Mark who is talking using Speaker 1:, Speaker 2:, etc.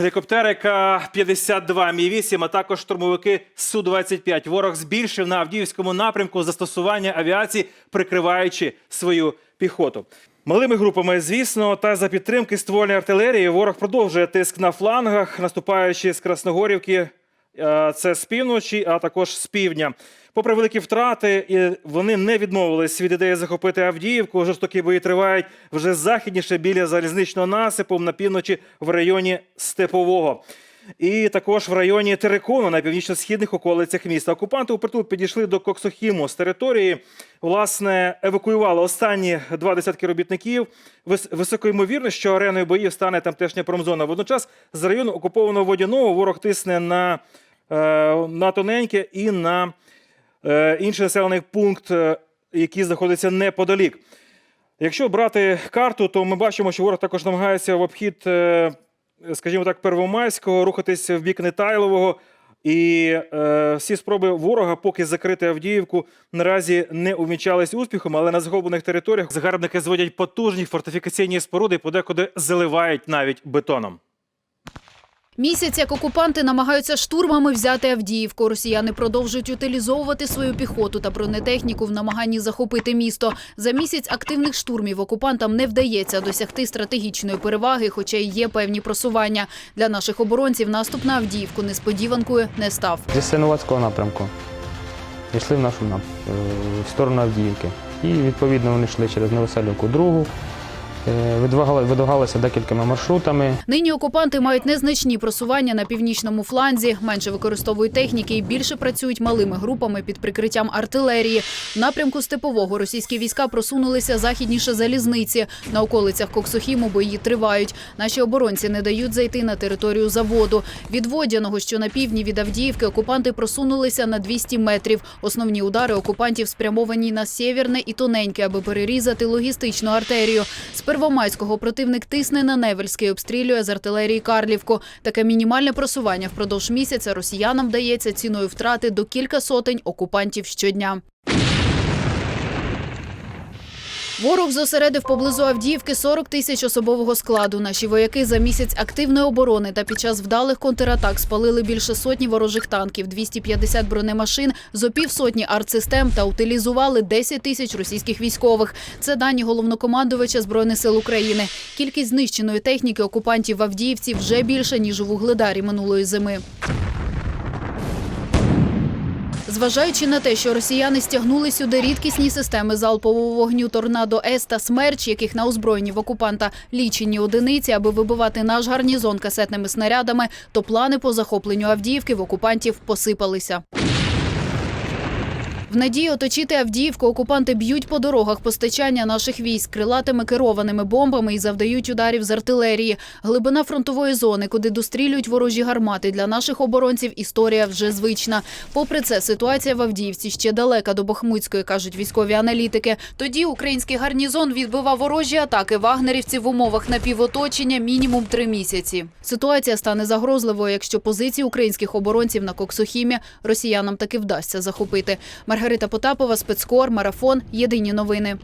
Speaker 1: Гелікоптери К-52 Мі-8, а також штурмовики Су-25. Ворог збільшив на Авдіївському напрямку застосування авіації, прикриваючи свою піхоту. Малими групами, звісно, та за підтримки ствольної артилерії ворог продовжує тиск на флангах, наступаючи з Красногорівки. е, Це з півночі, а також з півдня. Попри великі втрати, вони не відмовились від ідеї захопити Авдіївку. Жорстокі бої тривають вже західніше біля залізничного насипу на півночі в районі Степового. І також в районі Терекону на північно-східних околицях міста. Окупанти упритул підійшли до Коксохіму з території. Власне, евакуювали останні два десятки робітників. Високо ймовірно, що ареною боїв стане тамтешня промзона. Водночас з району окупованого водяного ворог тисне на, е, на тоненьке і на інший населений пункт, е, який знаходиться неподалік. Якщо брати карту, то ми бачимо, що ворог також намагається в обхід, е, скажімо так, Первомайського рухатись в бік Нетайлового. І е, всі спроби ворога, поки закрити Авдіївку, наразі не увінчались успіхом, але на захоплених територіях загарбники зводять потужні фортифікаційні споруди, подекуди заливають навіть бетоном.
Speaker 2: Місяць, як окупанти намагаються штурмами взяти Авдіївку. Росіяни продовжують утилізовувати свою піхоту та бронетехніку в намаганні захопити місто. За місяць активних штурмів окупантам не вдається досягти стратегічної переваги, хоча й є певні просування. Для наших оборонців наступ на Авдіївку несподіванкою не став.
Speaker 3: Зі Синуватського напрямку. Йшли в нашу нап... е, в сторону Авдіївки. І відповідно вони йшли через Новоселівку другу. Е, видвигали- Видвигалися декількома маршрутами.
Speaker 2: Нині окупанти мають незначні просування на північному фланзі, менше використовують техніки і більше працюють малими групами під прикриттям артилерії. В напрямку степового російські війська просунулися західніше залізниці. На околицях Коксохіму бої тривають. Наші оборонці не дають зайти на територію заводу. Від Водяного, що на півдні від Авдіївки, окупанти просунулися на 200 метрів. Основні удари окупантів спрямовані на сєвєрне і тоненьке, аби перерізати логістичну артерію. Первомайського противник тисне на Невельський, обстрілює з артилерії Карлівку. Таке мінімальне просування впродовж місяця росіянам вдається ціною втрати до кілька сотень окупантів щодня. Ворог зосередив поблизу Авдіївки 40 тисяч особового складу. Наші вояки за місяць активної оборони та під час вдалих контратак спалили більше сотні ворожих танків, 250 бронемашин, зо півсотні артсистем та утилізували 10 тисяч російських військових. Це дані головнокомандувача збройних сил України. Кількість знищеної техніки окупантів в Авдіївці вже більше ніж у вугледарі минулої зими. Зважаючи на те, що росіяни стягнули сюди рідкісні системи залпового вогню торнадо С та смерч, яких на озброєнні в окупанта лічені одиниці, аби вибивати наш гарнізон касетними снарядами, то плани по захопленню Авдіївки в окупантів посипалися. В надії оточити Авдіївку окупанти б'ють по дорогах постачання наших військ крилатими керованими бомбами і завдають ударів з артилерії. Глибина фронтової зони, куди дострілюють ворожі гармати, для наших оборонців історія вже звична. Попри це, ситуація в Авдіївці ще далека до Бахмутської, кажуть військові аналітики. Тоді український гарнізон відбивав ворожі атаки вагнерівців в умовах напівоточення мінімум три місяці. Ситуація стане загрозливою, якщо позиції українських оборонців на Коксохімі росіянам таки вдасться захопити. Маргарита Потапова, спецкор, марафон. Єдині новини.